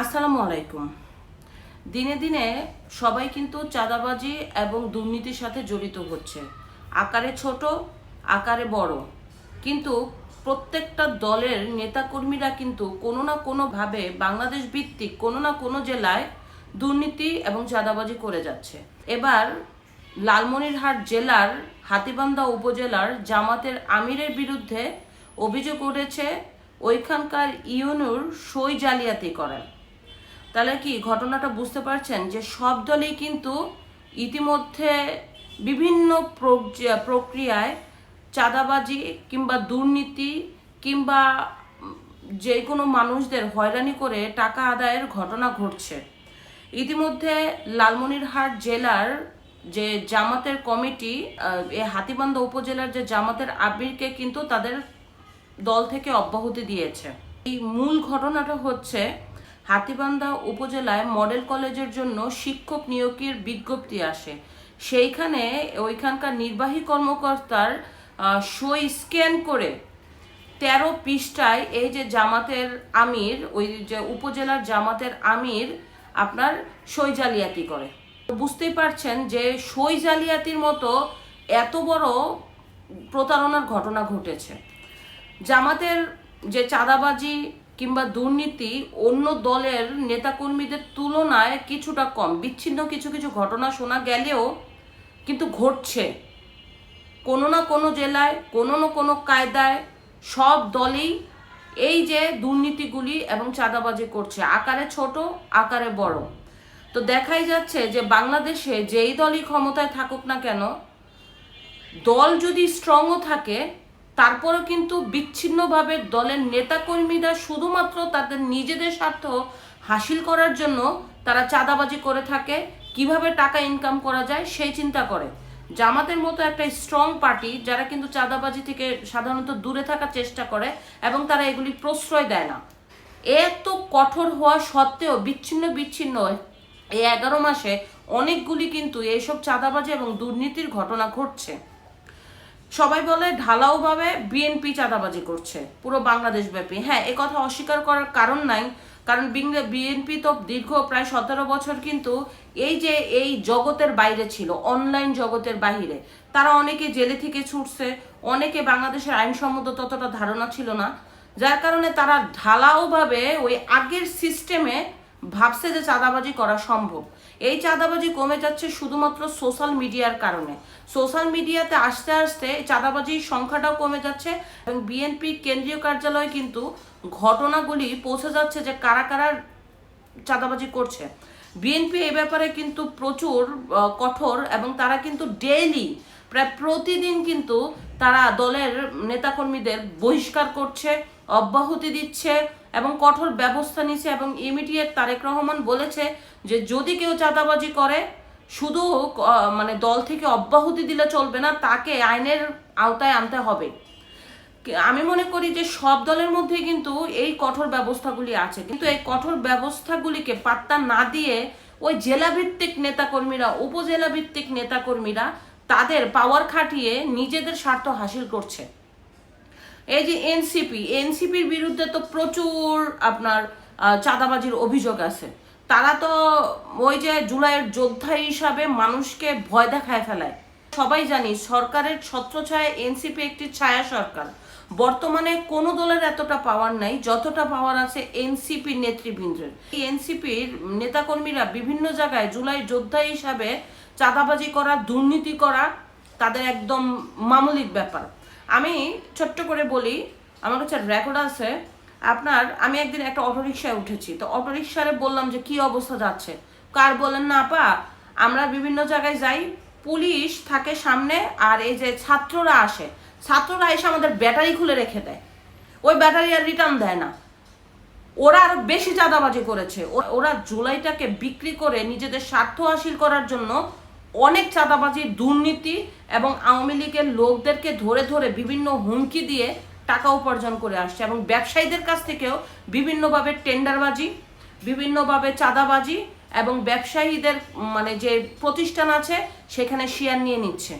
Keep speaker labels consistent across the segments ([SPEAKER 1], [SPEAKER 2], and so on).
[SPEAKER 1] আসসালামু আলাইকুম। দিনে দিনে সবাই কিন্তু চাঁদাবাজি এবং দুর্নীতির সাথে জড়িত হচ্ছে। আকারে ছোট, আকারে বড়। কিন্তু প্রত্যেকটা দলের নেতাকর্মীরা কিন্তু কোনো না কোনোভাবে বাংলাদেশ ভিত্তিক কোনো না কোনো জেলায় দুর্নীতি এবং চাঁদাবাজি করে যাচ্ছে। এবার লালমনিরহাট জেলার হাতিবান্ধা উপজেলার জামাতের আমিরের বিরুদ্ধে অভিযোগ উঠেছে, ওইখানকার ইউনুর সই জালিয়াতি করার তাহলে কি ঘটনাটা বুঝতে পারছেন যে সব দলই কিন্তু ইতিমধ্যে বিভিন্ন প্রক- প্রক্রিয়ায় চাঁদাবাজি কিংবা দুর্নীতি কিংবা যে কোনো মানুষদের হয়রানি করে টাকা আদায়ের ঘটনা ঘটছে। ইতিমধ্যে লালমনিরহাট জেলার যে জামাতের কমিটি এই হাতিবান্ধা উপজেলার যে জামাতের আবিরকে কিন্তু তাদের দল থেকে অব্যাহতি দিয়েছে। এই মূল ঘটনাটা হচ্ছে হাতিবান্ধা উপজেলায় মডেল কলেজের জন্য শিক্ষক নিয়োগের বিজ্ঞপ্তি আসে। সেইখানে ওইখানকার নির্বাহী কর্মকর্তার সই স্ক্যান করে তেরো পৃষ্ঠায় এই যে জামাতের আমির, ওই যে উপজেলার জামাতের আমির আপনার সই জালিয়াতি করে। বুঝতেই পারছেন যে সই জালিয়াতির মতো এত বড় প্রতারণার ঘটনা ঘটেছে। জামাতের যে চাঁদাবাজি কিংবা দুর্নীতি অন্য দলের নেতাকর্মীদের তুলনায় কিছুটা কম। বিচ্ছিন্ন কিছু কিছু ঘটনা শোনা গেলেও কিন্তু ঘটছে। কোনো না কোনো জেলায়, কোনো না কোনো কায়দায় সব দলেই এই যে দুর্নীতিগুলি এবং চাঁদাবাজি করছে, আকারে ছোট, আকারে বড়। তো দেখাই যাচ্ছে যে বাংলাদেশে যেই দলই ক্ষমতায় থাকুক না কেন, দল যদি স্ট্রংও থাকে তারপরেও কিন্তু বিচ্ছিন্নভাবে দলের নেতাকর্মীরা শুধুমাত্র তাদের নিজেদের স্বার্থ হাসিল করার জন্য তারা চাঁদাবাজি করে থাকে, কীভাবে টাকা ইনকাম করা যায় সেই চিন্তা করে। জামাতের মতো একটা স্ট্রং পার্টি যারা কিন্তু চাঁদাবাজি থেকে সাধারণত দূরে থাকার চেষ্টা করে এবং তারা এগুলি প্রশ্রয় দেয় না। এত কঠোর হওয়া সত্ত্বেও বিচ্ছিন্ন বিচ্ছিন্ন এই এগারো মাসে অনেকগুলি কিন্তু এইসব চাঁদাবাজি এবং দুর্নীতির ঘটনা ঘটছে। সবাই বলে ঢালাওভাবে বিএনপি চাঁদাবাজি করছে, পুরো বাংলাদেশ ব্যাপী। হ্যাঁ এ কথা অস্বীকার করার কারণ নাই, কারণ বিএনপি তো দীর্ঘ প্রায় সতেরো বছর কিন্তু এই যে এই জগতের বাইরে ছিল, অনলাইন জগতের বাইরে তারা অনেকে জেলে থেকে ছুটছে, অনেকে বাংলাদেশের আইনসম্মত ততটা ধারণা ছিল না, যার কারণে তারা ঢালাওভাবে ওই আগের সিস্টেমে ভাবছে যে চাঁদাবাজি করা সম্ভব। এই চাঁদাবাজি কমে যাচ্ছে শুধুমাত্র সোশ্যাল মিডিয়ার কারণে। সোশ্যাল মিডিয়াতে আস্তে আস্তে চাঁদাবাজির সংখ্যাটাও কমে যাচ্ছে এবং বিএনপি কেন্দ্রীয় কার্যালয়ে কিন্তু ঘটনাগুলি পৌঁছে যাচ্ছে যে কারা কারা চাঁদাবাজি করছে। বিএনপি এই ব্যাপারে কিন্তু প্রচুর কঠোর এবং তারা কিন্তু ডেইলি প্রায় প্রতিদিন কিন্তু তারা দলের নেতাকর্মীদের বহিষ্কার করছে, অব্যাহতি দিচ্ছে এবং কঠোর ব্যবস্থা নিচ্ছে এবং ইমিডিয়েট তারেক রহমান বলেছে যে যদি কেউ চাঁদাবাজি করে, শুধু মানে দল থেকে অব্যাহতি দিলে চলবে না, তাকে আইনের আওতায় আনতে হবে। আমি মনে করি যে সব দলের মধ্যে কিন্তু এই কঠোর ব্যবস্থাগুলি আছে। কিন্তু এই কঠোর ব্যবস্থাগুলিকে পাত্তা না দিয়ে ওই জেলা ভিত্তিক নেতাকর্মীরা উপজেলা ভিত্তিক নেতাকর্মীরা তাদের পাওয়ার খাটিয়ে নিজেদের স্বার্থ হাসিল করছে। এই যে এনসিপি এনসিপির বিরুদ্ধে তো প্রচুর আপনার চাঁদাবাজির অভিযোগ আছে। তারা তো ওই যে জুলাইয়ের যোদ্ধা হিসাবে মানুষকে ভয় দেখায় ফেলায়। সবাই জানি সরকারের ছত্রছায়া এনসিপি একটি ছায়া সরকার। বর্তমানে কোনো দলের এতটা পাওয়ার নাই, যতটা পাওয়ার আছে এনসিপি নেতৃবৃন্দের। এনসিপির নেতাকর্মীরা বিভিন্ন জায়গায় জুলাই যোদ্ধা হিসাবে চাঁদাবাজি করা, দুর্নীতি করা, তাদের একদম মামুলিক ব্যাপার। আমি ছোট্ট করে বলি, আমার কাছে রেকর্ড আছে। আপনার, আমি একদিন একটা অটোরিকশায় উঠেছি। তো অটোরিকশারে বললাম যে, কি অবস্থা যাচ্ছে? কার বলেন না, আপা, আমরা বিভিন্ন জায়গায় যাই, পুলিশ থাকে সামনে আর এই যে ছাত্ররা আসে। ছাত্ররা এসে আমাদের ব্যাটারি খুলে রেখে দেয়। ওই ব্যাটারি আর রিটার্ন দেয় না। ওরা আরও বেশি চাঁদাবাজি করেছে। ওরা জুলাইটাকে বিক্রি করে নিজেদের স্বার্থ হাসিল করার জন্য অনেক চাঁদাবাজি, দুর্নীতি এবং আওয়ামী লীগের লোকদেরকে ধরে ধরে বিভিন্ন হুমকি দিয়ে টাকা উপার্জন করে আসছে এবং ব্যবসায়ীদের কাছ থেকেও বিভিন্নভাবে টেন্ডারবাজি, বিভিন্নভাবে চাঁদাবাজি এবং ব্যবসায়ীদের মানে যে প্রতিষ্ঠান আছে সেখানে শেয়ার নিয়ে নিচ্ছে।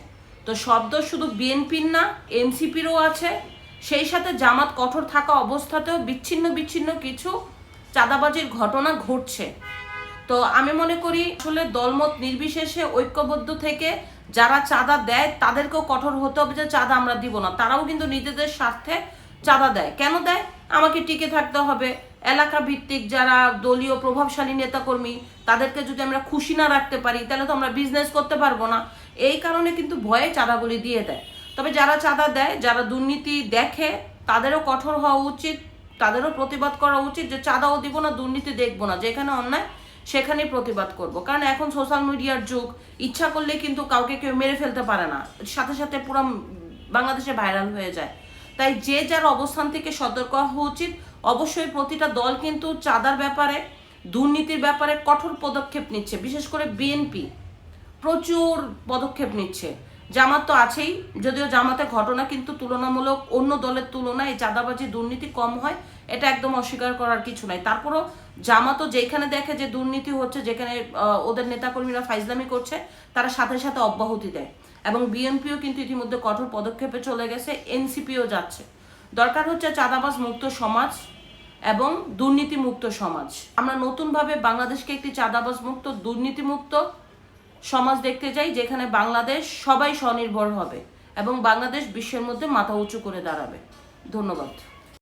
[SPEAKER 1] তো শব্দ শুধু বিএনপির না, এনসিপিরও আছে। সেই সাথে জামাত কঠোর থাকা অবস্থাতেও বিচ্ছিন্ন বিচ্ছিন্ন কিছু চাঁদাবাজির ঘটনা ঘটছে। তো আমি মনে করি আসলে দলমত নির্বিশেষে ঐক্যবদ্ধ থেকে যারা চাঁদা দেয়, তাদেরকেও কঠোর হতে হবে যে চাঁদা আমরা দিব না। তারাও কিন্তু নিজেদের স্বার্থে চাঁদা দেয়। কেন দেয়? আমাকে টিকে থাকতে হবে। এলাকা ভিত্তিক যারা দলীয় প্রভাবশালী নেতাকর্মী, তাদেরকে যদি আমরা খুশি না রাখতে পারি, তাহলে তো আমরা বিজনেস করতে পারব না। এই কারণে কিন্তু ভয়ে চাঁদাগুলি দিয়ে দেয়। তবে যারা চাঁদা দেয়, যারা দুর্নীতি দেখে, তাদেরও কঠোর হওয়া উচিত। তাদেরও প্রতিবাদ করা উচিত যে চাঁদাও দিব না, দুর্নীতি দেখব না। যেখানে অন্যায় সেখানেই প্রতিবাদ করব। কারণ এখন সোশ্যাল মিডিয়ার যুগ, ইচ্ছা করলে কিন্তু কাউকে কেউ মেরে ফেলতে পারে না। সাথে সাথে পুরো বাংলাদেশে ভাইরাল হয়ে যায়। তাই যে যার অবস্থান থেকে সতর্ক হওয়া উচিত। অবশ্যই প্রতিটা দল কিন্তু চাঁদার ব্যাপারে, দুর্নীতির ব্যাপারে কঠোর পদক্ষেপ নিচ্ছে। বিশেষ করে বিএনপি প্রচুর পদক্ষেপ নিচ্ছে। জামাত তো আছেই, যদিও জামাতে ঘটনা কিন্তু তুলনামূলক অন্য দলের তুলনায় চাঁদাবাজি দুর্নীতি কম হয়, এটা একদম অস্বীকার করার কিছু নাই। তারপরও জামাতও যেখানে দেখে যে দুর্নীতি হচ্ছে, যেখানে ওদের নেতাকর্মীরা ফাইজলামি করছে, তারা সাথে সাথে অব্যাহতি দেয়। এবং বিএনপিও কিন্তু ইতিমধ্যে কঠোর পদক্ষেপে চলে গেছে, এনসিপিও যাচ্ছে। দরকার হচ্ছে চাঁদাবাজ মুক্ত সমাজ এবং দুর্নীতি মুক্ত সমাজ। আমরা নতুনভাবে বাংলাদেশকে একটি চাঁদাবাজ মুক্ত দুর্নীতি মুক্ত সমাজ দেখতে যাই যেখানে বাংলাদেশ সবাই স্বনির্ভর হবে এবং বাংলাদেশ বিশ্বের মধ্যে মাথা উঁচু করে দাঁড়াবে। ধন্যবাদ।